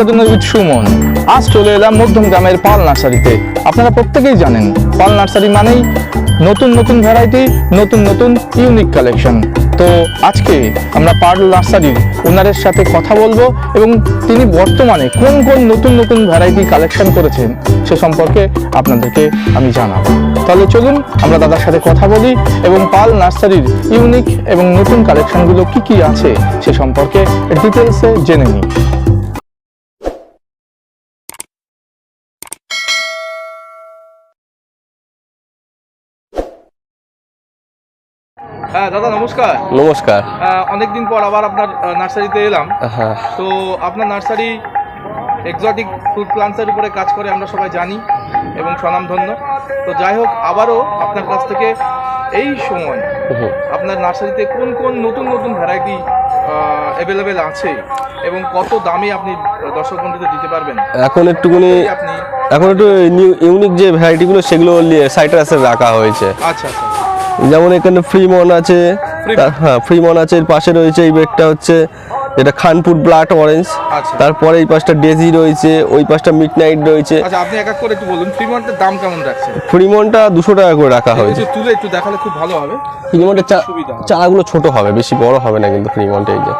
Garden with Suman. আজ চলে এলাম মধ্যম গ্রামের পাল নার্সারিতে। আপনারা প্রত্যেকেই জানেন, পাল নার্সারি মানেই নতুন নতুন ভ্যারাইটি, নতুন নতুন ইউনিক কালেকশন। তো আজকে আমরা পার্ল নার্সারির ওনারের সাথে কথা বলব এবং তিনি বর্তমানে কোন কোন নতুন নতুন ভ্যারাইটি কালেকশন করেছেন সে সম্পর্কে আপনাদেরকে আমি জানাব। তাহলে চলুন আমরা দাদার সাথে কথা বলি এবং পাল নার্সারির ইউনিক এবং নতুন কালেকশনগুলো কি কি আছে সে সম্পর্কে ডিটেলসে জেনে নিই। দাদা নমস্কার। নমস্কার। অনেকদিন পর আবার আপনার নার্সারিতে এলাম। হ্যাঁ। তো আপনার নার্সারি এক্সোটিক ফ্রুট প্লান্টসের উপরে কাজ করে আমরা সবাই জানি এবং স্বনামধন্য। তো যাই হোক আবারও আপনার কাছ থেকে এই সময় আপনার নার্সারিতে কোন কোন নতুন নতুন ভ্যারাইটি অ্যাভেলেবেল আছে এবং কত দামে আপনি দর্শক বন্ধুদের দিতে পারবেন? এখন একটুখানি আপনি এখন একটু ইউনিক যে ভ্যারাইটিগুলো সেগুলো সাইট্রাসে রাখা হয়েছে। আচ্ছা আচ্ছা। যেমন এখানে ফ্রিমন আছে হ্যাঁ ফ্রিমন আছে এর পাশে রয়েছে এই বেগটা হচ্ছে এটা খানপুর ব্লাড অরেঞ্জ আচ্ছা। তারপরে এই পাশটা ডেজি রয়েছে ওই পাশটা মিড নাইট রয়েছে। আচ্ছা আপনি এক এক করে একটু বলুন ফ্রিমন্টের দাম কেমন রাখছেন? ফ্রিমনটা দুশো টাকা করে রাখা হয়েছে। তুলে একটু দেখালে খুব ভালো হবে। ফ্রিমনটা। চারাগুলো ছোট হবে বেশি বড় হবে না কিন্তু ফ্রিমনটা এই যে।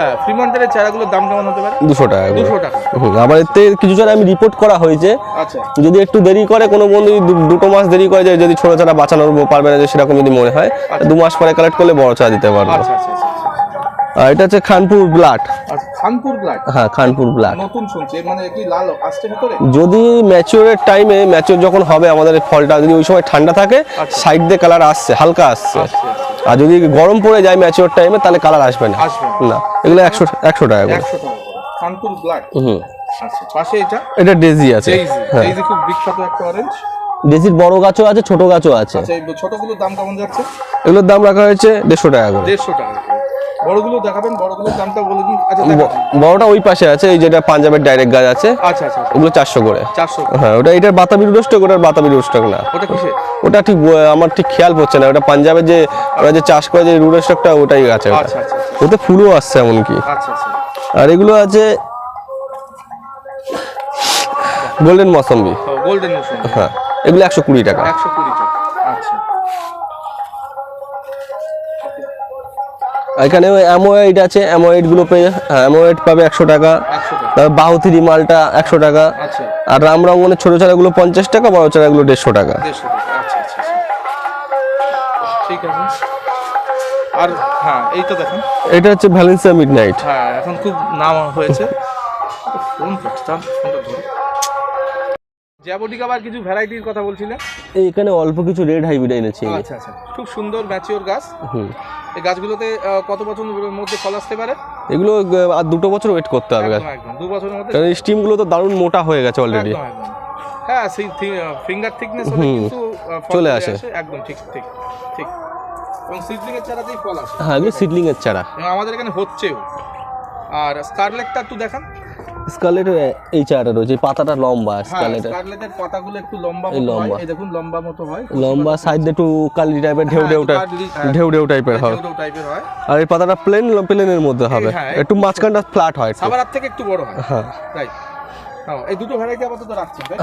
হ্যাঁ ফ্রিমন্টের চারাগুলোর দাম কেমন হতে পারে? দুশো টাকা দুশো টাকা। হুম, এতে কিছু চারা আমি রিপোর্ট করা হয়েছে। আচ্ছা। যদি একটু দেরি করে কোনো বন্ধু দুটো মাস দেরি করে যায় যদি ছোট চারা বাঁচানোর পারবে না যে সেরকম যদি মনে হয় দু মাস পরে কালেক্ট করলে বড় চারা দিতে পারব। আচ্ছা আচ্ছা আচ্ছা আর এটা হচ্ছে খানপুর ব্লাড। আচ্ছা খানপুর ব্লাড? হ্যাঁ খানপুর ব্লাড। নতুন শুনছি মানে কি লাল আসছে ভিতরে? যদি ম্যাচিওরের টাইমে ম্যাচিওর যখন হবে আমাদের ফলটা যদি ওই সময় ঠান্ডা থাকে আচ্ছা। সাইড দিয়ে কালার আসছে হালকা আসছে। আর যদি গরম পড়ে যায় ম্যাচিওর টাইমে তাহলে কালার আসবে না। না। এগুলো একশো একশো টাকা করে। হুম আচ্ছা পাশে এটা? এটা ডেজি আছে। ডেইজি হ্যাঁ। খুব বিখ্যাত একটা অরেঞ্জ ডেজির বড় গাছও আছে ছোট গাছও আছে। আচ্ছা এই ছোটগুলোর দাম কেমন যাচ্ছে? এগুলোর দাম রাখা হয়েছে দেড়শো টাকা করে। দেড়শো টাকা বড়গুলো দেখাবেন বড়গুলোর দামটা বলে দিন। আচ্ছা বড়টা ওই পাশে আছে এই যেটা পাঞ্জাবের ডাইরেক্ট গাছ আছে আচ্ছা আচ্ছা ওগুলো চারশো করে। চারশো হ্যাঁ ওটা এটার বাতাবি রোস্টক ওটার বাতাবি রোস্টক না। ওটা কিসে ওটা ঠিক আমার ঠিক খেয়াল পড়ছে না। ওটা পাঞ্জাবের যে ওরা যে চাষ করে যে রুড স্টকটা ওটাই আছে ওটা। আচ্ছা আচ্ছা ওতে ফুলও আসছে এমনকি। আচ্ছা আচ্ছা। আর এগুলো আছে গোল্ডেন মৌসম্বি। গোল্ডেন হ্যাঁ এগুলো একশো কুড়ি টাকা। একশো কুড়ি টাকা। এখানে অ্যামোয়েড আছে অ্যামোয়েডগুলো পেয়ে অ্যামোয়েড পাবে একশো টাকা। তারপর বাহুতিরি মালটা একশো টাকা। আচ্ছা। আর রামরঙ্গনের ছোটো চারাগুলো পঞ্চাশ টাকা বড় চারাগুলো দেড়শো টাকা। দেড়শো টাকা আচ্ছা আচ্ছা। ঠিক আছে। আর হ্যাঁ এইটা দেখেন। এটা হচ্ছে ভ্যালেন্সিয়া মিড নাইট হ্যাঁ এখন খুব নাম হয়েছে। ফোন ধরো। জ্যাবোটিকা আবার কিছু ভ্যারাইটির কথা বলছিলেন এখানে অল্প কিছু রেড হাইব্রিড এনেছি আচ্ছা আচ্ছা। খুব সুন্দর ম্যাচিওর গাছ। হুম। এই গাছগুলোতে কত বছরের মধ্যে ফল আসতে পারে? এগুলো আর দুটো বছর ওয়েট করতে হবে গাছ। দু বছরের মধ্যে কারণ স্টিমগুলো তো দারুণ মোটা হয়ে গেছে অলরেডি হ্যাঁ সেই ফিঙ্গার থিকনেস হলে কিন্তু চলে আসে। আসে। একদম ঠিক ঠিক ঠিক। এবং সিডলিং এর চারাতেই ফল আসে। হ্যাঁ এগুলো সিডলিং এর চারা। আমাদের এখানে হচ্ছেও। আর স্কারলেটটা একটু দেখান। স্কালেট এই চারাটা রয়েছে পাতাটা লম্বা হ্যাঁ স্কালেট স্কারলেটের পাতাগুলো একটু লম্বা লম্বা। এই দেখুন লম্বা মতো হয়। লম্বা সাইড একটু কালি টাইপের ঢেউ হ্যাঁ, ঢেউ হ্যাঁ। ঢেউ ঢেউ টাইপের ঢেউ টাইপের হয়। আর এই পাতাটা প্লেন প্লেনের মধ্যে হবে। একটু মাঝখানটা ফ্ল্যাট হয় থেকে একটু বড় হয়। হ্যাঁ। রাইট এই দুটো ভ্যারাইটি আপাতত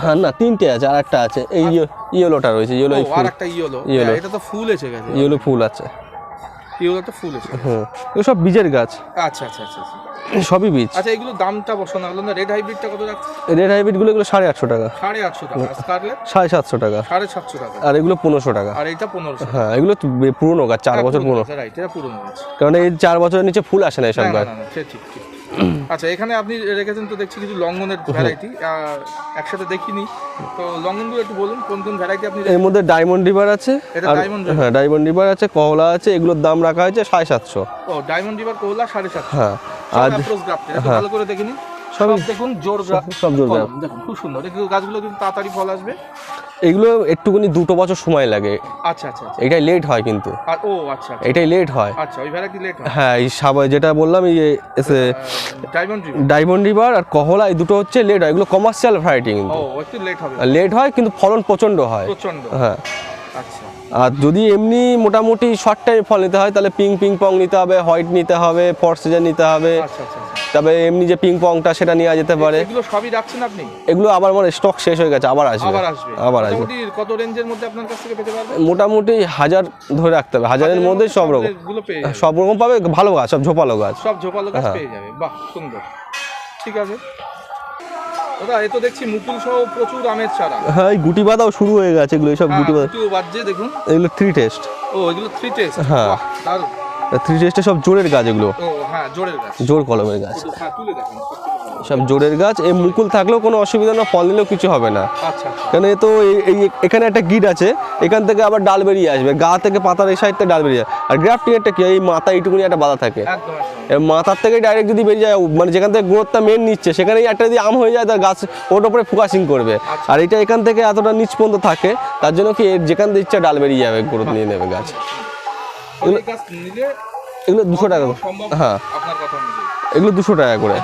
হ্যাঁ না তিনটে আছে আর একটা আছে। এই ইয়েলোটা রয়েছে ইয়েলো ও আর একটা ইয়েলো Yellow। এটা তো ফুল এসে গেছে। ইয়েলো ফুল আছে। ইয়েলোটা ফুল এসে হুম এগুলো সব বীজের গাছ। আচ্ছা আচ্ছা আচ্ছা আচ্ছা। সবই বীজ। আচ্ছা এগুলো দামটা বসানো হলো না রেড হাইব্রিডটা কত রাখছে রেড হাইব্রিডগুলো এগুলো সাড়ে আটশো টাকা। সাড়ে আটশো টাকা স্কারলেট সাড়ে সাতশো টাকা। সাড়ে সাতশো টাকা। আর এগুলো পনেরোশো টাকা। আর এটা পনেরোশো হ্যাঁ এগুলো পুরনো গাছ চার বছর পুরনো। রাইট এটা পুরনো গাছ। কারণ এই চার বছরের নিচে ফুল আসে না এসব গাছ। ঠিক ঠিক। আচ্ছা এখানে আপনি রেখেছেন তো দেখছি কিছু লঙ্ঘনের ভ্যারাইটি একসাথে দেখিনি। তো লঙ্ঘনগুলো একটু বলুন কোন কোন ভ্যারাইটি আপনি এর মধ্যে ডায়মন্ড রিভার আছে হ্যাঁ ডায়মন্ড রিভার আছে কহলা আছে এগুলোর দাম রাখা হয়েছে সাড়ে সাতশো। ও ডায়মন্ড রিভার কোলা সাড়ে সাতশো। হ্যাঁ আর হ্যাঁ। ভালো করে দেখে নিন সবই- দেখুন জোর সব জোর দেখুন খুব সুন্দর। একটু গাছগুলো কিন্তু তাড়াতাড়ি ফল আসবে। এগুলো একটুখানি দুটো বছর সময় লাগে। আচ্ছা আচ্ছা আচ্ছা। এটাই লেট হয় কিন্তু। আর ও আচ্ছা আচ্ছা। এটাই লেট হয়। আচ্ছা ওই ভ্যারাইটি লেট হয়। হ্যাঁ এই সাবা যেটা বললাম এই ডায়মন্ড রিভার ডায়মন্ড রিভার আর কহলা এই দুটো হচ্ছে লেট হয়। এগুলো কমার্শিয়াল ভ্যারাইটি ও একটু লেট হবে। লেট হয় কিন্তু ফলন প্রচণ্ড হয়। প্রচণ্ড হ্যাঁ। আচ্ছা। আর যদি এমনি মোটামুটি শর্ট টাইম ফল নিতে হয় তাহলে পিং পিং পং নিতে হবে হোয়াইট নিতে হবে ফরসিজার নিতে হবে। আচ্ছা আচ্ছা আচ্ছা। তবে এমনি যে পিং পংটা সেটা নেওয়া যেতে পারে। এগুলো সবই রাখছেন আপনি? এগুলো আবার আমার স্টক শেষ হয়ে গেছে আবার আসবে আবার আসবে। আবার আসবে। কত রেঞ্জের মধ্যে আপনার কাছ থেকে পেতে পারবে মোটামুটি হাজার ধরে রাখতে হবে হাজারের মধ্যে সব রকম। গুলো পেয়ে যাবে সব রকম পাবে ভালো গাছ সব ঝোপালো গাছ। সব ঝোপালো গাছ হ্যাঁ। পেয়ে যাবে বাহ সুন্দর। ঠিক আছে। দাদা এ তো দেখছি মুকুল সহ প্রচুর আমের চারা। হ্যাঁ গুটি বাঁধাও শুরু হয়ে গেছে এগুলো সব গুটি বাঁধা বাদ বাজছে দেখুন। এগুলো থ্রি টেস্ট ও এগুলো থ্রি টেস্ট হ্যাঁ। দারুণ। থ্রি টেস্টে সব জোরের গাছ এগুলো। ও হ্যাঁ জোরের গাছ। জোর কলমের গাছ। হ্যাঁ তুলে দেখুন। সব জোরের গাছ এই মুকুল থাকলেও কোনো অসুবিধা না ফল নিলেও কিছু হবে না। আচ্ছা আচ্ছা। কেন এ তো এই- এখানে একটা গিট আছে এখান থেকে আবার ডাল বেরিয়ে আসবে গা থেকে পাতার এই সাইড থেকে ডাল বেরিয়ে যায় আর গ্রাফটিং একটা কি এই মাথা এইটুকুনি একটা বাধা থাকে। মাথার থেকে ডাইরেক্ট যদি বেরিয়ে যায় মানে যেখান থেকে গ্রোথটা মেন নিচ্ছে সেখানেই একটা যদি আম হয়ে যায় তার গাছ ওর উপরে ফোকাসিং করবে। আর এটা এখান থেকে এতটা নিচ পর্যন্ত থাকে তার জন্য কি যেখান থেকে ইচ্ছা ডাল বেরিয়ে যাবে গ্রোথ নিয়ে নেবে গাছ। এগুলো দুশো টাকা। হ্যাঁ। এগুলো দুশো টাকা করে।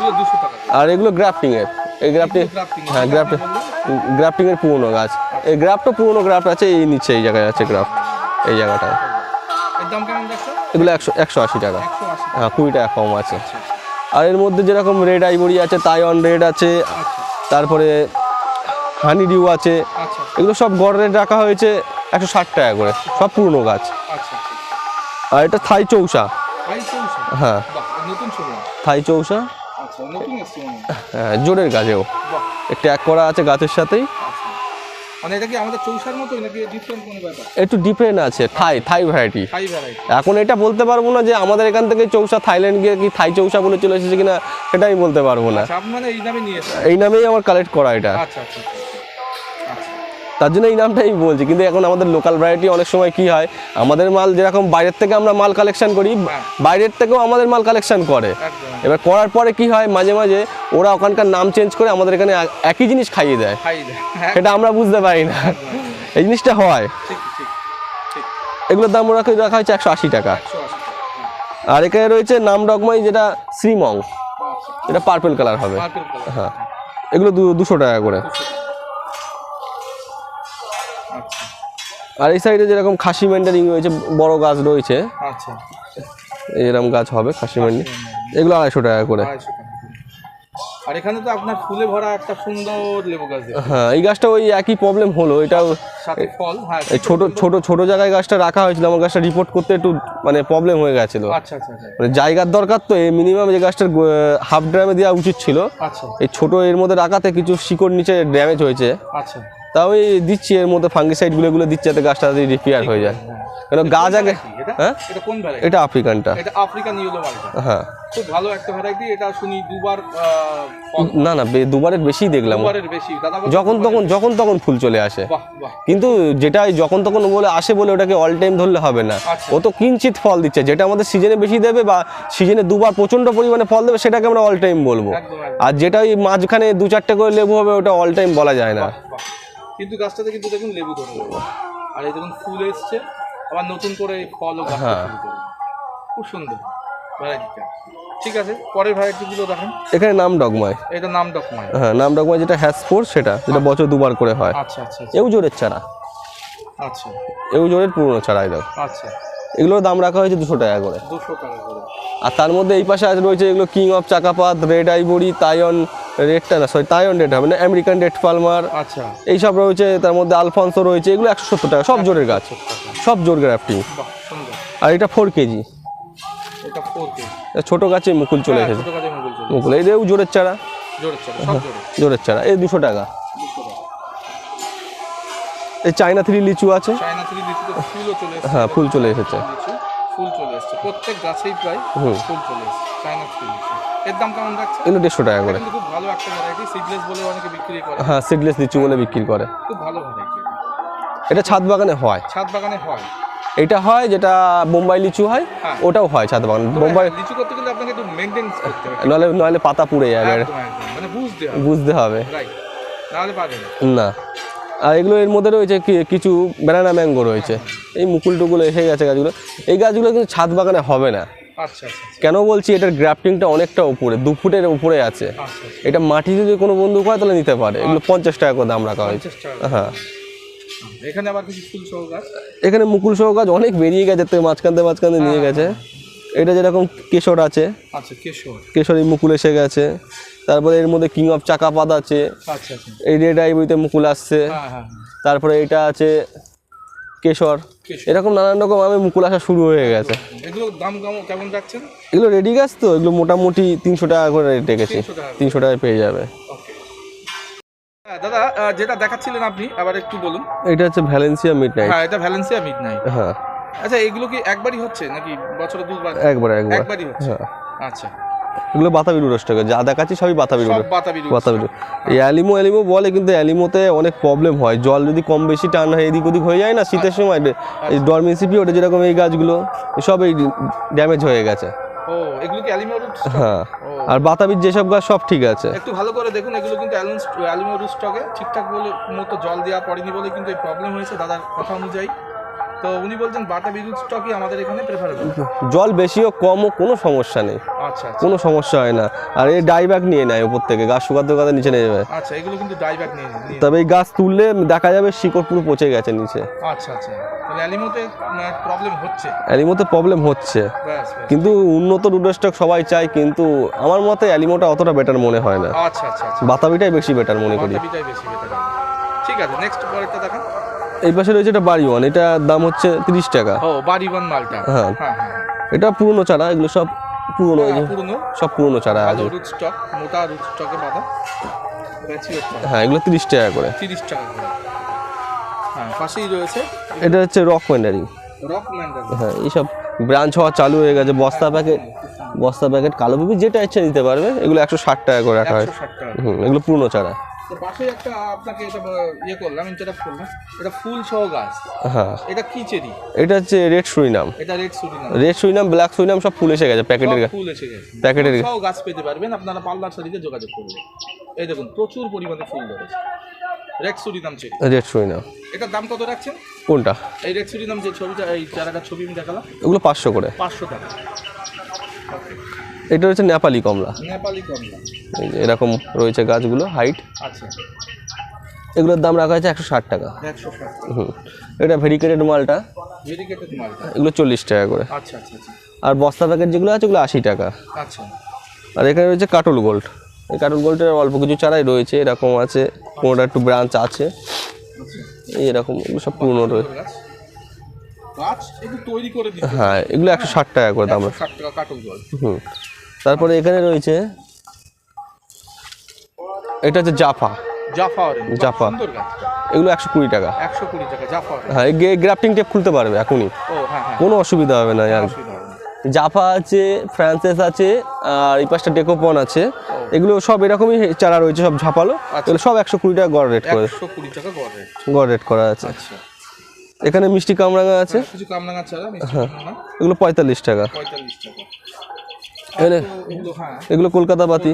আর এগুলো গ্রাফটিং এর। এই গ্রাফটিং। হ্যাঁ গ্রাফটিং গ্রাফটিং এর পুরনো গাছ। এই গ্রাফটা পুরনো গ্রাফট আছে এই নিচে এই জায়গায় আছে গ্রাফট এই জায়গাটায়। এগুলো একশো একশো আশি টাকা। হ্যাঁ কুড়ি টাকা কম আছে। আর এর মধ্যে যেরকম রেড আইবরি আছে তাইওয়ান রেড আছে আচ্ছা। তারপরে হানি ডিউ আছে। আচ্ছা। এগুলো সব গড় রেট রাখা হয়েছে একশো ষাট টাকা করে। সব পুরনো গাছ। আচ্ছা আর এটা থাই চৌসা। হ্যাঁ। থাই চৌসা। জোরের গাছেও। একটু ট্যাগ করা আছে গাছের সাথেই। আচ্ছা। মানে একটু ডিফারেন্ট আছে থাই থাই ভ্যারাইটি এখন এটা বলতে পারব না যে আমাদের এখান থেকে চৌসা থাইল্যান্ড গিয়ে কি থাই চৌসা বলে চলে এসেছে কিনা সেটা আমি বলতে পারব না। আচ্ছা এই নামেই আমার কালেক্ট করা এটা। আচ্ছা আচ্ছা। তার জন্য এই নামটাই বলছি। কিন্তু এখন আমাদের লোকাল ভ্যারাইটি অনেক সময় কি হয় আমাদের মাল যেরকম বাইরের থেকে আমরা মাল কালেকশন করি হ্যাঁ। বাইরের থেকেও আমাদের মাল কালেকশন করে। এবার করার পরে কি হয় মাঝে মাঝে ওরা ওখানকার নাম চেঞ্জ করে আমাদের এখানে একই জিনিস খাইয়ে দেয়। হ্যাঁ। সেটা আমরা বুঝতে পারি না। এই জিনিসটা হয়। এগুলোর দাম রাখা রাখা হয়েছে একশো আশি টাকা। হ্যাঁ। আর এখানে রয়েছে নাম ডগমাই যেটা শ্রীমং। এটা পার্পেল কালার হবে। হ্যাঁ। এগুলো দুশো টাকা করে। আর এই সাইডে যেরকম খাসি মেন্ডারিং রয়েছে বড় গাছ রয়েছে। আচ্ছা। এরকম গাছ হবে খাসি মেন্ডি এগুলো আড়াইশো টাকা করে। আর এখানে তো আপনার ফুলে ভরা একটা সুন্দর লেবু গাছ হ্যাঁ এই গাছটা ওই একই প্রবলেম হলো। এটাও ফল হ্যাঁ এই ছোট ছোট ছোট জায়গায় গাছটা রাখা হয়েছিল আমার গাছটা রিপোর্ট করতে একটু মানে প্রবলেম হয়ে গেছিল। আচ্ছা আচ্ছা আচ্ছা। মানে জায়গার দরকার তো এই মিনিমাম যে গাছটার হাফ ড্রামে দেওয়া উচিত ছিল। আচ্ছা। এই ছোট এর মধ্যে রাখাতে কিছু শিকড় নিচে ড্যামেজ হয়েছে। আচ্ছা। তাও এই দিচ্ছি এর মধ্যে ফাঙ্গিসাইডগুলো এগুলো দিচ্ছে যাতে গাছটা রিপেয়ার হয়ে যায়। কেন গাছ আগে হ্যাঁ? এটা কোন ভ্যারাইটি এটা আফ্রিকানটা এটা আফ্রিকান ইয়েলো মালটা হ্যাঁ। খুব ভালো একটা ভ্যারাইটি এটা শুনি দুবার না না দুবারের বেশি দেখলাম। দুবারের বেশি। যখন তখন যখন তখন ফুল চলে আসে। কিন্তু যেটা যখন তখন বলে আসে বলে ওটাকে অল টাইম ধরলে হবে না। আচ্ছা। ও তো কিঞ্চিত ফল দিচ্ছে যেটা আমাদের সিজনে বেশি দেবে বা সিজনে দুবার প্রচণ্ড পরিমাণে ফল দেবে সেটাকে আমরা অল টাইম বলব। আর যেটা ওই মাঝখানে দু চারটে করে লেবু হবে ওটা অল টাইম বলা যায় না। কিন্তু গাছটাতে কিন্তু দেখুন লেবু ধরে রয়েছে। আর এই দেখুন ফুল এসছে। আবার নতুন করে এই ফলও হ্যাঁ। খুব সুন্দর। ভ্যারাইটিটা। ঠিক আছে পরের ভ্যারাইটিগুলো দেখেন। এখানে নাম ডগমায় এটা নাম ডকমাই হ্যাঁ নাম ডগমায় যেটা হ্যাজ ফোর সেটা যেটা বছর দুবার করে হয়। আচ্ছা আচ্ছা আচ্ছা, এও জোরের চারা। আচ্ছা। এও জোরের পুরনো চারা এগুলো আচ্ছা। এগুলোর দাম রাখা হয়েছে দুশো টাকা করে। দুশো টাকা করে। আর তার মধ্যে এই পাশে আছে রয়েছে এগুলো king of Chakapat red ivory তাইন রেডটা না সরি তাইন রেড হবে না আমেরিকান রেড পালমার আচ্ছা। এইসব রয়েছে তার মধ্যে আলফান্সো রয়েছে এগুলো একশো সত্তর টাকা সব জোরের গাছ সব জোর গ্রাফটিং আর এটা ফোর কেজি ছোট গাছে মুকুল চলে এসেছে। মুগুল চলে মুকুল এই রেও জোরের চারা। জোরে জোরের। চারা এই দুশো টাকা। এই চায়না থ্রি লিচু আছে। এসেছে। হ্যাঁ ফুল চলে এসেছে। ফুল চলে এসেছে। প্রত্যেক গাছেই প্রায় ফুল চলে এসেছে। থেকে লিচু এর দাম কেমন রাখছে এগুলো দেড়শো টাকা করে। খুব ভালো একটা ভ্যারাইটি সিডলেস বলে অনেকে বিক্রি করে। হ্যাঁ সিডলেস লিচু বলে বিক্রি করে। খুব ভালো ভ্যারাইটি এটা। ছাদ বাগানে হয়। ছাদ বাগানে হয়। এটা হয় যেটা বোম্বাই লিচু হয় হ্যাঁ। ওটাও হয় ছাদ বাগান। বোম্বাই লিচু করতে গেলে আপনাকে একটু মেনটেন্স করতে হবে। নাহলে নাহলে পাতা পুড়ে যাবে মানে বুঝতে হবে। বুঝতে হবে। রাইট নাহলে পারবে না। না। আর এগুলো এর মধ্যে রয়েছে কিছু ব্যানানা ম্যাঙ্গো রয়েছে। এই মুকুল টুকুল এসে গেছে গাছগুলো। এই গাছগুলো কিন্তু ছাদ বাগানে হবে না। আচ্ছা আচ্ছা কেন বলছি এটার গ্রাফটিংটা অনেকটা উপরে দু ফুটের উপরে আছে। আচ্ছা আচ্ছা। এটা মাটি যদি কোনো বন্ধু হয় তাহলে নিতে পারে। এগুলো পঞ্চাশ টাকা করে দাম রাখা হয়েছে। হ্যাঁ। এখানে আবার কিছু ফুল সহ গাছ? এখানে মুকুল সহ গাছ অনেক বেরিয়ে গেছে তো মাঝখান থেকে মাঝখান দিয়ে নিয়ে গেছে এটা যেরকম কেশর আছে। আচ্ছা কেশর। কেশরী মুকুল এসে গেছে। তারপরে এর মধ্যে কিং অফ চাকাপাত আছে। আচ্ছা আচ্ছা। এই রেড আইবিতে মুকুল আসছে। হ্যাঁ হ্যাঁ তারপরে এটা আছে কেশর। এরকম নানান রকম আমি মুকুল আসা শুরু হয়ে গেছে। এগুলো দাম কেমন কেমন রাখছেন? এগুলো রেডি গাছ তো এগুলো মোটামুটি তিনশো টাকা করে রেট রেখেছি। তিনশো টাকায় পেয়ে যাবে। হ্যাঁ দাদা যেটা দেখাচ্ছিলেন আপনি আবার একটু বলুন। এটা হচ্ছে ভ্যালেন্সিয়া মিড নাইট হ্যাঁ এটা ভ্যালেন্সিয়া মিড নাইট হ্যাঁ। আচ্ছা এগুলো কি একবারই হচ্ছে নাকি বছরে দুবার? একবার একবার। একবারই হচ্ছে? হ্যাঁ। আচ্ছা। এগুলো বাতাবি রুডোস টাকা যা দেখাচ্ছি সবই বাতাবি সব বাতাবি। এই অ্যালিমো অ্যালিমো বলে কিন্তু অ্যালিমোতে অনেক প্রবলেম হয়। জল যদি কম বেশি টান হয় এদিক ওদিক হয়ে যায় না শীতের সময় এই ডরমেন্সিপি ওটা যেরকম এই গাছগুলো সব এই ড্যামেজ হয়ে গেছে। এগুলো কি অ্যালিমো রুট হ্যাঁ। আর বাতাবির যেসব গাছ সব ঠিক আছে। একটু ভালো করে দেখুন এগুলো কিন্তু অ্যালুমিনিয়াম রুট স্টকে ঠিকঠাক বলে মতো জল দেওয়া পড়েনি বলে কিন্তু এই প্রবলেম হয়েছে দাদার কথা অনুযায়ী। তো উনি বলছেন বাতাবি রুট স্টকই আমাদের এখানে প্রেফারেবল জল বেশি হোক কম হোক কোনো সমস্যা নেই। আচ্ছা আচ্ছা। কোনো সমস্যা হয় না। আর এই ডাইব্যাগ নিয়ে নেয় উপর থেকে। গাছ শুকাতে শুকাতে নিচে নেমে যাবে। আচ্ছা এগুলো কিন্তু ডাইব্যাক নিয়ে নিয়ে- তবে এই গাছ তুললে দেখা যাবে শিকড় পুরো পচে গেছে নিচে। আচ্ছা আচ্ছা। অ্যালিমোতে প্রবলেম হচ্ছে? অ্যালিমোতে প্রবলেম হচ্ছে। কিন্তু উন্নত রুডো স্টক সবাই চায় কিন্তু আমার মতে অ্যালিমোটা অতটা বেটার মনে হয় না। আচ্ছা আচ্ছা আচ্ছা। বাতাবিটাই বেশি বেটার মনে করি। বাতাবিটাই বেশি বেটার ঠিক আছে নেক্সট পরেরটা দেখান। এই পাশে রয়েছে এটা বাড়ি ওয়ান এটা দাম হচ্ছে তিরিশ টাকা। ও বাড়িবান মালটা। হ্যাঁ। হ্যাঁ হ্যাঁ। এটা পুরনো চারা এগুলো সব পুরনো এই হ্যাঁ, পুরনো। সব পুরনো চারা আছে রুট স্টক মোটা রুট স্টকে বাঁধা হ্যাঁ এগুলো তিরিশ টাকা করে। তিরিশ টাকা করে। হ্যাঁ পাশেই রয়েছে। এটা হচ্ছে রক মেন্ডারি রক ম্যান্ডার হ্যাঁ এইসব ব্রাঞ্চ হওয়া চালু হয়ে গেছে বস্তা প্যাকেট বস্তা প্যাকেট কালো বিবি যেটা ইচ্ছা নিতে পারবে এগুলো একশো ষাট টাকা করে রাখা হয়। হুম এগুলো পুরনো চারা। পাশে একটা আপনাকে এটা ইয়ে করলাম ইন্টারাপ্ট করলাম। এটা ফুল সহ গাছ। হ্যাঁ। এটা কি চেরি? এটা হচ্ছে রেড সুইনাম এটা রেড সুটি না রেড সুইনাম ব্ল্যাক সুইনাম সব ফুল এসে গেছে প্যাকেটের সব ফুল এসে গেছে। প্যাকেটের সব গাছ পেতে পারবেন আপনারা পাল নার্সারিতে যোগাযোগ করবেন। এই দেখুন প্রচুর পরিমাণে ফুল ধরেছে। রেড সুটি নাম চেরি। রেড সুইনাম এটার দাম কত রাখছেন? কোনটা? এই রেড সুটি নাম যে ছবিটা এই চারাটার ছবি আমি দেখালাম। এগুলো পাঁচশো করে। পাঁচশো টাকা। এটা হচ্ছে নেপালি কমলা। নেপালি কমলা। এরকম রয়েছে গাছগুলো হাইট আচ্ছা। এগুলোর দাম রাখা হয়েছে একশো ষাট টাকা। হুম। এটা ভেরিকেটেড মালটা। এগুলো চল্লিশ টাকা করে। আচ্ছা আচ্ছা আর বস্তা প্যাকেট যেগুলো আছে ওগুলো আশি টাকা। আর এখানে রয়েছে কাটল গোল্ড। এই কাটল গোল্ডের অল্প কিছু চারাই রয়েছে এরকম আছে। কোনোটা একটু ব্রাঞ্চ আছে। এই এরকম এগুলো সব পুরনো রয়েছে গাছ গাছ তৈরি করে দিতে হ্যাঁ এগুলো একশো ষাট টাকা করে দাম ষাট টাকা কাটল জল। হুম। তারপরে এখানে রয়েছে এটা হচ্ছে জাফা। জাফা অরেঞ্জ জাফা। সুন্দর গাছ। এগুলো একশো কুড়ি টাকা। একশো কুড়ি টাকা জাফা হ্যাঁ গ্রাফটিং টেপ খুলতে পারবে এখনই। হ্যাঁ হ্যাঁ। কোনো অসুবিধা হবে না আর জাফা আছে ফ্রান্সেস আছে আর এই পাশটা ডেকোপন আছে। এগুলো সব এরকমই চারা রয়েছে সব ঝাপালো। এগুলো সব একশো কুড়ি টাকা গড় রেট করে। একশো কুড়ি টাকা গড় রেট। গড় রেট করা আছে। আচ্ছা। এখানে মিষ্টি কামরাঙা আছে। কিছু কামরাঙা ছাড়া মিষ্টি হ্যাঁ। এগুলো পঁয়তাল্লিশ টাকা। পঁয়তাল্লিশ টাকা। এগুলো এগুলো কলকাতা পাতি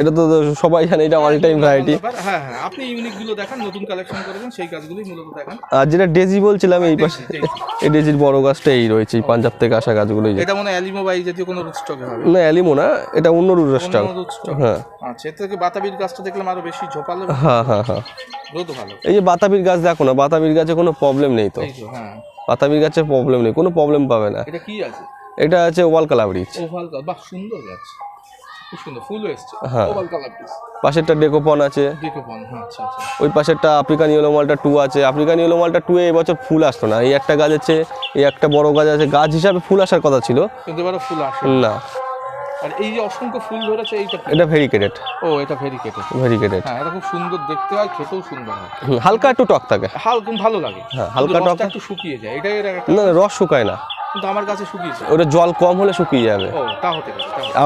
এটা তো সবাই জানে এটা অল টাইম ভ্যারাইটি হ্যাঁ হ্যাঁ আপনি ইউনিকগুলো দেখান নতুন কালেকশন করেছেন সেই গাছগুলোই মূলত দেখান। আর যেটা ডেজি বলছিলাম এই পাশে এই ডেজির বড় গাছটা এই রয়েছে এই পাঞ্জাব থেকে আসা গাছগুলোই এটা মনে অ্যালিমো বাই জাতীয় কোনো রুটস্টকে হবে। না অ্যালিমো না এটা অন্য root হ্যাঁ। আচ্ছা এর থেকে বাতাবির গাছটা দেখলাম আরও বেশি ঝোপালো। হ্যাঁ হ্যাঁ হ্যাঁ। ভালো। এই যে বাতাবির গাছ দেখো না বাতাবির গাছে কোনো প্রবলেম নেই তো। তো হ্যাঁ। বাতাবির গাছে প্রবলেম নেই কোনো প্রবলেম পাবে না। এটা কি আছে? এটা আছে ওয়াল কালাব্রিজ ওভাল গাছ বাহ সুন্দর গাছ। খুব সুন্দর ফুল এসছে। হ্যাঁ। ওভাল কালার পিস পাশেরটা ডেকোপন আছে। দেখো পান হ্যাঁ আচ্ছা আচ্ছা। ওই পাশেরটা আফ্রিকান ইয়েলো মালটা টু আছে। আফ্রিকান ইয়েলো মালটা টু এবছর ফুল আসতো না। এই একটা গাছ আছে এই একটা বড় গাছ আছে। গাছ হিসাবে ফুল আসার কথা ছিল। কিন্তু এবারে ফুল আসে না। আর এই যে অসংখ্য ফুল ধরেছে এইটা এটা ভেরিকেটেড ও এটা ভেরিকেটেড ভেরিকেটেড হ্যাঁ এটা খুব সুন্দর দেখতে হয় খেতেও সুন্দর হয়। হালকা একটু টক থাকে। হালকা ভালো লাগে। হ্যাঁ, হালকা কিন্তু টক- একটু শুকিয়ে যায়। এটাই এর একটা না না, রস শুকায় না। কিন্তু আমার কাছে শুকিয়েছে ওটা জল কম হলে শুকিয়ে যাবে। তা হতে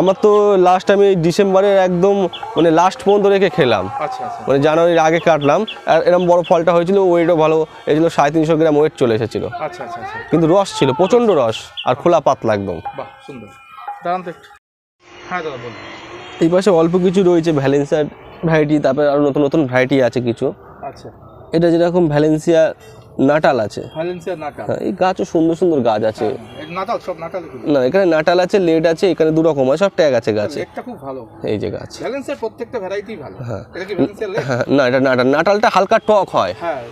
আমার তো লাস্ট আমি ডিসেম্বরের একদম মানে লাস্ট পর্যন্ত রেখে খেলাম। আচ্ছা আচ্ছা। মানে জানুয়ারির আগে কাটলাম। আর এরকম বড় ফলটা হয়েছিল ওয়েটও ভালো এগুলো সাড়ে তিনশো গ্রাম ওয়েট চলে এসেছিল। আচ্ছা কিন্তু রস ছিল প্রচণ্ড রস আর খোলা পাতলা একদম। সুন্দর। দাঁড়ান হ্যাঁ দাদা বলুন। এই পাশে অল্প কিছু রয়েছে ভ্যালেন্সিয়ার ভ্যারাইটি তারপরে আরও নতুন নতুন ভ্যারাইটি আছে কিছু। আচ্ছা। এটা যেরকম ভ্যালেন্সিয়া নাটাল আছে। হ্যাঁ, এই গাছও সুন্দর সুন্দর গাছ আছে। সব নাটাল না এখানে নাটাল আছে লেড আছে এখানে দু রকম আছে সব ট্যাগ আছে গাছে। লেকটা খুব ভালো। এই যে গাছ। প্রত্যেকটা ভ্যারাইটি ভালো। হ্যাঁ। হ্যাঁ না এটা নাটাল নাটালটা হালকা টক হয়। হ্যাঁ।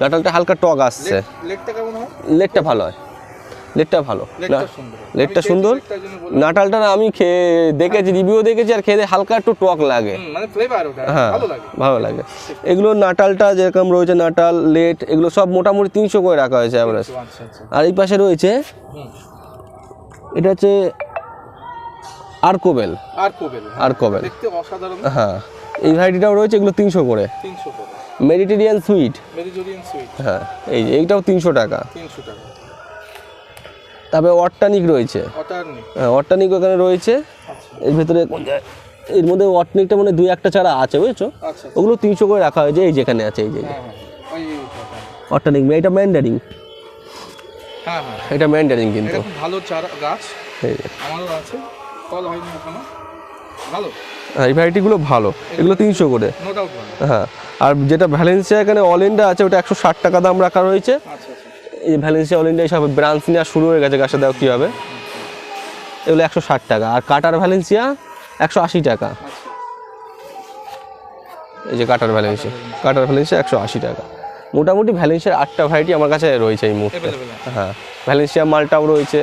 নাটালটা হালকা টক আসছে। লেটটা কেমন হয়? লেটটা ভালো হয়। লেটটা ভালো। লেটটা সুন্দর। নাটালটা না আমি খেয়ে দেখেছি রিভিউ দেখেছি আর খেয়ে হালকা একটু টক লাগে। মানে হ্যাঁ ভালো লাগে। এগুলো নাটালটা যেরকম রয়েছে নাটাল লেট এগুলো সব মোটামুটি তিনশো করে রাখা হয়েছে অ্যাভারেজ আচ্ছা আচ্ছা আর এই পাশে রয়েছে এটা হচ্ছে আরকোবেল আর কোবেল হ্যাঁ। আরকোবেল হ্যাঁ এই ভ্যারাইটিটাও রয়েছে এগুলো তিনশো করে। মেডিটেরিয়ান সুইট হ্যাঁ এই যে এইটাও তিনশো টাকা। তিনশো টাকা। তারপরে অট্টানিক রয়েছে। হ্যাঁ অট্টানিক ওখানে রয়েছে। আচ্ছা। এর ভেতরে এর মধ্যে অটনিকটা মানে দুই একটা চারা আছে বুঝছ? আচ্ছা ওগুলো তিনশো করে রাখা হয়েছে এই যেখানে আছে এই যে হ্যাঁ হ্যাঁ ওই অট্টানিক এটা ম্যান্ডারিং। হ্যাঁ হ্যাঁ। এটা ম্যান্ডারিং কিন্তু। ভালো চারা গাছ। আমারও আছে। ফল হয়নি এখনও। ভালো? হ্যাঁ এই ভ্যারাইটিগুলো ভালো। এগুলো তিনশো করে। হ্যাঁ আর যেটা ভ্যালেন্সিয়া এখানে অল ইন্ডিয়া আছে ওটা একশো ষাট টাকা দাম রাখা রয়েছে। আচ্ছা আচ্ছা। এই ভ্যালেন্সিয়া অল ইন্ডিয়া সব ব্রাঞ্চ নেওয়া শুরু হয়ে গেছে গাছে দেওয়া কী হবে এগুলো একশো ষাট টাকা আর কাটার ভ্যালেন্সিয়া একশো আশি টাকা। এই যে কাটার ভ্যালেন্সিয়া কাটার ভ্যালেন্সিয়া একশো আশি টাকা। মোটামুটি ভ্যালেন্সিয়ার আটটা ভ্যারাইটি আমার কাছে রয়েছে এই মুহূর্তে। হ্যাঁ ভ্যালেন্সিয়া মালটাও রয়েছে।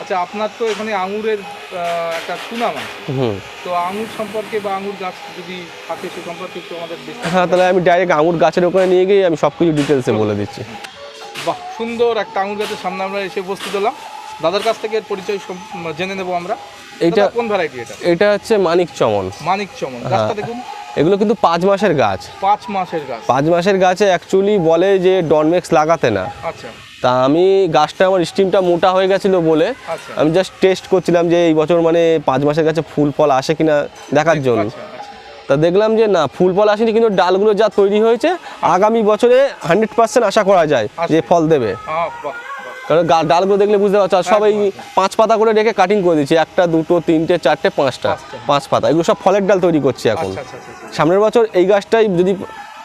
আচ্ছা আপনার তো এখানে আঙুরের একটা সুনাম আছে। হুম। তো আঙুর সম্পর্কে বা আঙুর গাছ যদি থাকে সে সম্পর্কে একটু আমাদের হ্যাঁ তাহলে আমি ডাইরেক্ট আঙুর গাছের ওখানে নিয়ে গিয়ে আমি সব কিছু ডিটেলসে বলে দিচ্ছি। বাহ সুন্দর একটা আঙুর গাছের সামনে আমরা এসে উপস্থিত হলাম। দাদার কাছ থেকে এর পরিচয় জেনে নেব আমরা। দাদা, কোন ভ্যারাইটি এটা? এটা হচ্ছে মানিক চমন। মানিক চমন হ্যাঁ। গাছটা দেখুন। এগুলো কিন্তু পাঁচ মাসের গাছ। পাঁচ মাসের গাছ। পাঁচ মাসের গাছে অ্যাকচুয়ালি বলে যে ডনমেক্স লাগাতে না। আচ্ছা। তা আমি গাছটা আমার স্টিমটা মোটা হয়ে গেছিল বলে আচ্ছা। আমি জাস্ট টেস্ট করছিলাম যে এই বছর মানে পাঁচ মাসের গাছে ফুল ফল আসে কিনা দেখার জন্য। আচ্ছা আচ্ছা। তা দেখলাম যে না ফুল ফল আসেনি কিন্তু ডালগুলো যা তৈরি হয়েছে আগামী বছরে হান্ড্রেড পার্সেন্ট আশা করা যায় যে ফল দেবে। কারণ ডালগুলো দেখলে বুঝতে পারছ আর সবাই পাঁচ পাতা করে রেখে কাটিং করে দিচ্ছে একটা দুটো তিনটে চারটে পাঁচটা। পাঁচ পাতা। এগুলো সব ফলের ডাল তৈরি করছি এখন। আচ্ছা আচ্ছা আচ্ছা। আচ্ছা। সামনের বছর এই গাছটাই যদি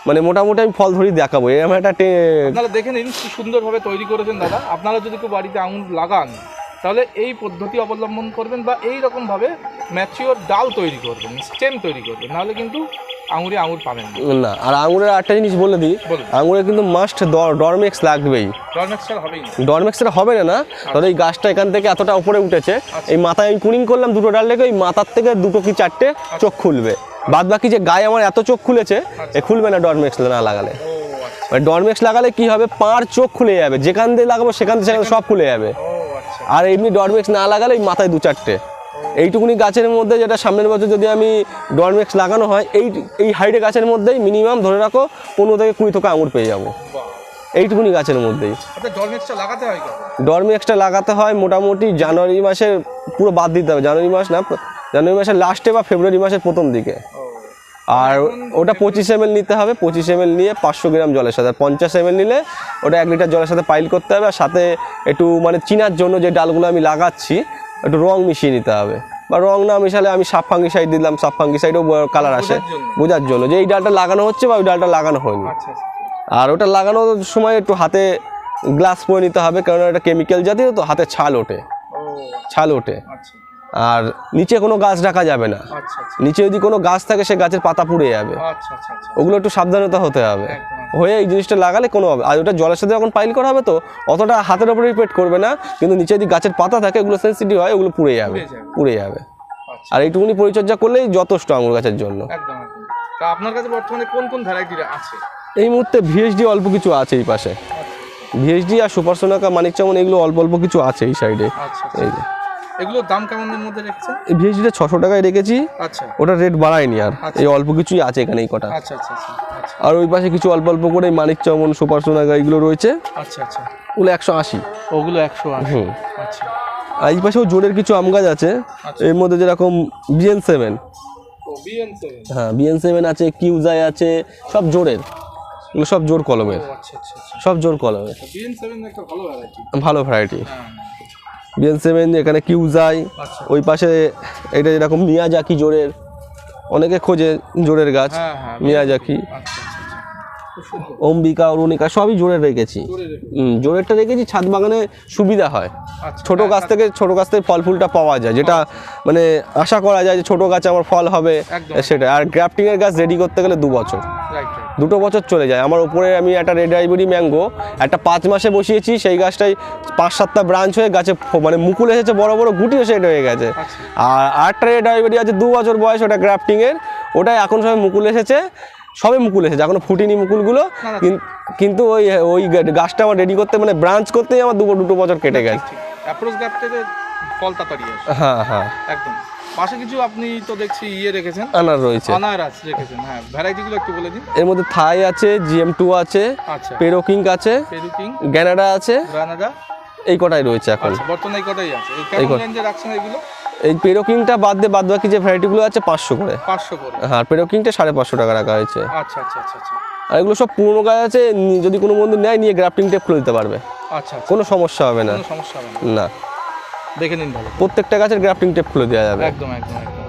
মানে মোটামুটি আমি ফল ধরি দেখাবো। এরকম একটা আপনারা দেখে নিন সুন্দরভাবে তৈরি করেছেন দাদা। আপনারা যদি কেউ বাড়িতে আঙুর লাগান তাহলে এই পদ্ধতি অবলম্বন করবেন বা এই রকম ভাবে ম্যাচিওর ডাল তৈরি করবেন স্টেম তৈরি করবেন নাহলে কিন্তু আঙুরে আঙুর পাবেন না। আর আঙুরের আরেকটা জিনিস বলে দিই আঙুরে কিন্তু মাস্ট ডরমেক্স লাগবেই। ডরমেক্সটা হবে না না? তবে এই গাছটা এখান থেকে এতটা উপরে উঠেছে এই মাথায় আমি কুনিং করলাম দুটো ডাল রেখে ওই মাথার থেকে দুটো কি চারটে চোখ খুলবে। বাদ বাকি যে গায়ে আমার এত চোখ খুলেছে এ খুলবে না ডরমেক্স না লাগালে। আচ্ছা। ডরমেক্স লাগালে কি হবে? পাঁচ চোখ খুলে যাবে যেখান দিয়ে লাগাবো সেখান থেকে সেখানে সব খুলে যাবে। আচ্ছা আর এমনি ডরমেক্স না লাগালে এই মাথায় দু চারটে এইটুকুনি গাছের মধ্যে যেটা সামনের বছর যদি আমি ডরমেক্স লাগানো হয় এই এই হাইটে গাছের মধ্যেই মিনিমাম ধরে রাখো পনেরো থেকে কুড়ি থেকে আঙুর পেয়ে যাব। এইটুকুনি গাছের মধ্যেই। আচ্ছা ডরমেক্সটা লাগাতে হয় কখন? লাগাতে হয় মোটামুটি জানুয়ারি মাসের পুরো বাদ দিতে হবে জানুয়ারি মাস না জানুয়ারি মাসের লাস্টে বা ফেব্রুয়ারি মাসের প্রথম দিকে। আর ওটা পঁচিশ এম নিতে হবে পঁচিশ এম নিয়ে পাঁচশো গ্রাম জলের সাথে। আর পঞ্চাশ এম নিলে ওটা এক লিটার জলের সাথে পাইল করতে হবে আর সাথে একটু মানে চিনার জন্য যে ডালগুলো আমি লাগাচ্ছি একটু রং মিশিয়ে নিতে হবে। বা রং না মিশালে আমি সাপ ফাঙ্গিসাইড দিলাম সাপ ফাঙ্গিসাইডও কালার আসে। বোঝার জন্য। যে এই ডালটা লাগানো হচ্ছে বা ওই ডালটা লাগানো হয়নি। আচ্ছা আচ্ছা। আর ওটা লাগানোর সময় একটু হাতে গ্লাস পরে নিতে হবে কারণ এটা কেমিক্যাল জাতীয় তো হাতে ছাল ওঠে। ছাল ওঠে। আচ্ছা। আর নিচে কোনো গাছ রাখা যাবে না। আচ্ছা আচ্ছা। নিচে যদি কোনো গাছ থাকে সে গাছের পাতা পুড়ে যাবে। আচ্ছা ওগুলো একটু সাবধানতা হতে হবে। হয়ে এই জিনিসটা লাগালে কোনো হবে আর ওটা জলের সাথে যখন পাইল করা হবে তো অতটা হাতের ওপরে রিপেট করবে না। কিন্তু নিচে যদি গাছের পাতা থাকে ওগুলো সেন্সিটিভ হয় ওগুলো পুড়ে যাবে। পুড়ে যাবে। আর এইটুকুনি পরিচর্যা করলেই যথেষ্ট আঙুর গাছের জন্য। আপনার কাছে বর্তমানে কোন কোন ভ্যারাইটির আছে? এই মুহূর্তে ভিএসডি অল্প কিছু আছে এই পাশে। ভিএসডি আর সুপার সোনাকা মানিক চামন এগুলো অল্প অল্প কিছু আছে এই সাইডে এই যে। এগুলোর দাম কেমনের মধ্যে রেখেছেন? এই ভিএসডিটা ছশো টাকায় রেখেছি। আচ্ছা। ওটা রেট বাড়ায়নি আর। আচ্ছা। এই অল্প কিছুই আছে এখানে এই কটা। আচ্ছা আচ্ছা আচ্ছা আচ্ছা। আর ওই পাশে কিছু অল্প অল্প করে মানিক চমন সুপার সোনাগা এগুলো রয়েছে। আচ্ছা আচ্ছা। ওগুলো একশো আশি। ওগুলো একশো আশি। আচ্ছা। আর এই পাশেও জোরের কিছু আম গাছ আছে। এর মধ্যে যেরকম বিএন সেভেন। হ্যাঁ বিএন সেভেন আছে কিউজাই আছে সব জোরের। এগুলো সব জোর কলমের। সব জোর কলমের। ভালো ভ্যারাইটি বিএন সেভেন এখানে কিউজাই আচ্ছা। ওই পাশে এটা যেরকম মিয়াজাকি জোরের অনেকে খোঁজে জোরের গাছ হ্যাঁ হ্যাঁ মিয়াজাকি। আচ্ছা আচ্ছা আচ্ছা। অম্বিকা অরুণিকা সবই জোরে রেখেছি। জোরেরটা রেখেছি ছাদ বাগানে সুবিধা হয়। আচ্ছা ছোট গাছ থেকে ছোট গাছ থেকে ফল ফুলটা পাওয়া যায় যেটা মানে আশা করা যায় যে ছোট গাছে আমার ফল হবে সেটা আর গ্রাফটিং এর গাছ রেডি করতে গেলে দু বছর। দুটো বছর চলে যায়। আমার উপরে আমি একটা রেড আইবরি ম্যাঙ্গো একটা পাঁচ মাসে বসিয়েছি সেই গাছটাই পাঁচ সাতটা ব্রাঞ্চ হয়ে গাছে মানে মুকুল এসেছে বড় বড় গুটিও সেট হয়ে গেছে। আর আরেকটা রেড আইবরি আছে দু বছর বয়স ওটা গ্রাফটিংয়ের ওটাই এখন সবাই মুকুল এসেছে সবে মুকুল এসেছে এখনও ফুটিনি মুকুলগুলো। কিন্তু ওই ওই গাছটা আমার রেডি করতে মানে ব্রাঞ্চ করতেই আমার দু দুটো বছর কেটে গেছে। তাড়াতাড়ি হ্যাঁ হ্যাঁ। একদম। পাশে কিছু আপনি তো দেখছি ইয়ে রেখেছেন। আনার রয়েছে। আনারস রেখেছেন হ্যাঁ। ভ্যারাইটিগুলো একটু বলে দিন। এর মধ্যে থাই আছে জিএম টু আছে আচ্ছা। পেরোকিং আছে পেরুকিং গ্যানাডা আছে। গ্রানাডা এই কটাই রয়েছে এখন। আচ্ছা বর্তমানে এই কটাই আছে। এই রেঞ্জে রাখছেন এগুলো? এই পেরোকিংটা বাদ দিয়ে বাদ বাকি যে ভ্যারাইটিগুলো আছে পাঁচশো করে। পাঁচশো করে। হ্যাঁ পেরোকিংটা সাড়ে পাঁচশো টাকা রাখা হয়েছে। আচ্ছা আচ্ছা আচ্ছা আচ্ছা। আর এগুলো সব পুরনো গাছ আছে যদি কোনো বন্ধু নেয় নিয়ে গ্রাফটিং টেপ খুলে দিতে পারবে। আচ্ছা আচ্ছা। কোনো সমস্যা হবে না। কোনো সমস্যা হবে না। না। দেখে নিন ভালো প্রত্যেকটা গাছের গ্রাফটিং টেপ খুলে দেওয়া যাবে। একদম একদম একদম।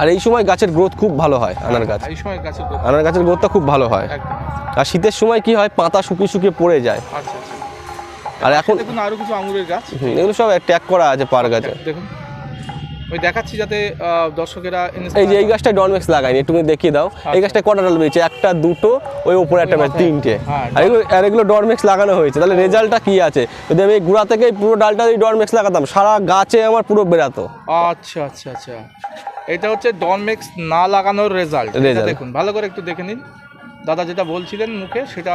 আর এই সময় গাছের গ্রোথ খুব ভালো হয় আনার গাছ। এই সময় গাছের গ্রোথ আনার গাছের গ্রোথটা খুব ভালো হয়। আর শীতের সময় কি হয় পাতা শুকিয়ে শুকিয়ে পড়ে যায়। আচ্ছা আচ্ছা। আর এখন দেখুন আরও কিছু আঙুরের গাছ। এগুলো সব ট্যাগ করা আছে পার গাছে। দেখুন। ওই দেখাচ্ছি যাতে দর্শকেরা এই যে এই গাছটা ডনমেক্স লাগাইনি একটু দেখি দাও। এই গাছটা কটা ডাল বেরিয়েছে? একটা দুটো ওই উপরে একটা বেরিয়েছে, তিনটে। হ্যাঁ, আর এগুলো আর এগুলো ডরমেক্স লাগানো হয়েছে। তাহলে রেজাল্টটা কি আছে? যদি আমি গুঁড়া থেকে পুরো ডালটা এই ডরমেক্স লাগাতাম সারা গাছে আমার পুরো বেরাতো আচ্ছা আচ্ছা আচ্ছা। এটা হচ্ছে ডনমেক্স না লাগানোর রেজাল্ট। Result। দেখুন ভালো করে একটু দেখে নিন। দাদা যেটা বলছিলেন মুখে সেটা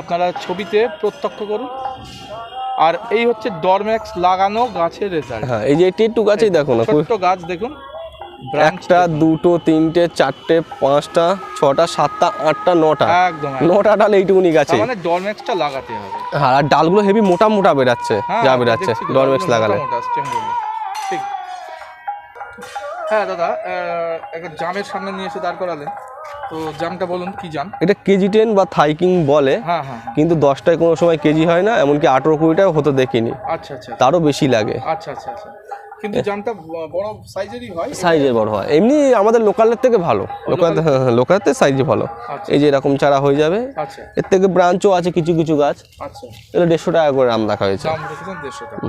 আপনারা ছবিতে প্রত্যক্ষ করুন। আর এই হচ্ছে ডরমেক্স লাগানো গাছের রেজাল্ট হ্যাঁ এই যে এই টেটু গাছেই দেখো না ছোট্ট গাছ দেখুন একটা দুটো তিনটে চারটে পাঁচটা ছটা সাতটা আটটা নটা। একদম। নটা ডাল এইটুকুনি গাছে মানে ডরম্যাক্সটা লাগাতে হবে। হ্যাঁ আর ডালগুলো হেভি মোটা মোটা বেরাচ্ছে হ্যাঁ, যা বেরাচ্ছে একদম লাগালে। স্টেমগুলো। ঠিক। হ্যাঁ দাদা একটা জামের সামনে নিয়ে এসে দাঁড় করালেন তো জামটা বলুন কি জাম? এটা কেজি টেন বা থাইকিং বলে হ্যাঁ হ্যাঁ হ্যাঁ। কিন্তু দশটায় কোনো সময় কেজি হয় না এমনকি আঠেরো কুড়িটাও হতে দেখিনি। আচ্ছা আচ্ছা তারও বেশি লাগে। আচ্ছা আচ্ছা আচ্ছা। কিন্তু জামটা বড় সাইজেরই হয়? সাইজের বড় হয়। এমনি আমাদের লোকালের থেকে ভালো। লোকাল লোকালের থেকে সাইজে ভালো। আচ্ছা। এই যে এরকম চারা হয়ে যাবে। আচ্ছা। এর থেকে ব্রাঞ্চও আছে কিছু কিছু গাছ। আচ্ছা। এগুলো দেড়শো টাকা করে দাম রাখা হয়েছে। দেড়শো টাকা।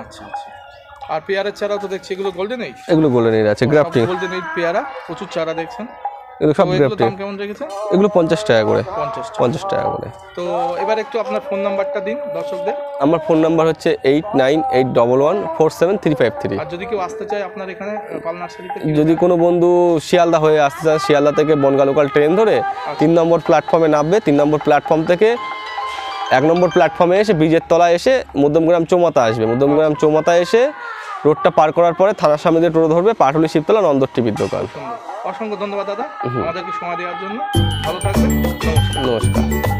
আচ্ছা আচ্ছা। আর পেয়ারার চারাও তো দেখছি এগুলো গোল্ডেন এইট এগুলো গোল্ডেন এর আছে গ্রাফটিং গোল্ডেন এইট পেয়ারা? প্রচুর চারা দেখছেন? এগুলো সব এগুলো দাম কেমন রেখেছেন এগুলো পঞ্চাশ টাকা করে। পঞ্চাশ টাকা। করে। তো এবার একটু আপনার ফোন নাম্বারটা দিন দর্শকদের। আমার ফোন নাম্বার হচ্ছে eight nine eight double one four seven three five three আর যদি কেউ আসতে চায় আপনার এখানে পাল নার্সারিতে যদি কোনো বন্ধু শিয়ালদা হয়ে আসতে চান শিয়ালদা থেকে বনগা লোকাল ট্রেন ধরে তিন নম্বর প্ল্যাটফর্মে নামবে তিন নম্বর প্ল্যাটফর্ম থেকে এক নম্বর প্ল্যাটফর্মে এসে ব্রিজের তলায় এসে মধ্যমগ্রাম চৌমাথা আসবে। মধ্যমগ্রাম চৌমাথা এসে রোডটা পার করার পরে থানার সামনে দিয়ে টোটো ধরবে পাটুলি শিবতলা নন্দর টিভির দোকান। অসংখ্য ধন্যবাদ দাদা। আমাদেরকে সময় দেওয়ার জন্য। ভালো থাকবেন। নমস্কার। নমস্কার।